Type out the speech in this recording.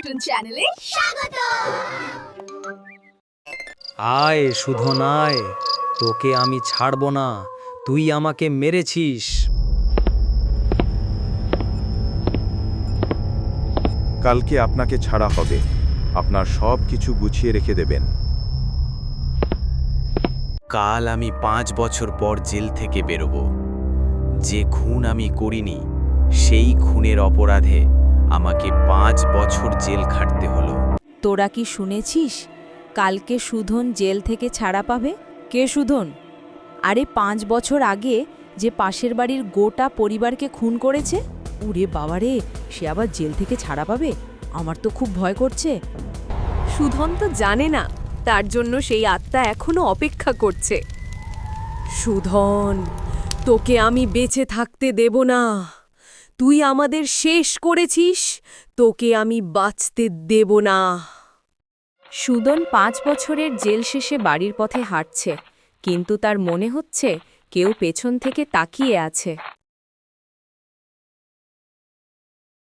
Cartoon চ্যানেলে স্বাগত। আয় শুধু নয় তোকে আমি ছাড়ব না তুই আমাকে মেরেছিস। কালকে আপনাকে ছাড়া হবে আপনার সব কিছু গুছিয়ে রেখে দেবেন। কাল আমি পাঁচ বছর পর জেল থেকে বেরোব। যে খুন আমি করিনি সেই খুনের অপরাধে আমাকে পাঁচ বছর জেল খাটতে হলো। তোরা কি শুনেছিস? কালকে সুধন জেল থেকে ছাড়া পাবে? কে সুধন? আরে পাঁচ বছর আগে যে পাশের বাড়ির গোটা পরিবারকে খুন করেছে? উরে বাবারে সে আবার জেল থেকে ছাড়া পাবে? আমার তো খুব ভয় করছে। সুধন তো জানে না তার জন্য সেই আত্মা এখনও অপেক্ষা করছে। সুধন তোকে আমি বেঁচে থাকতে দেব না। তুই আমাদের শেষ করেছিস, তোকে আমি বাঁচতে দেব না। সুদন পাঁচ বছরের জেল শেষে বাড়ির পথে হাঁটছে, কিন্তু তার মনে হচ্ছে কেউ পেছন থেকে তাকিয়ে আছে।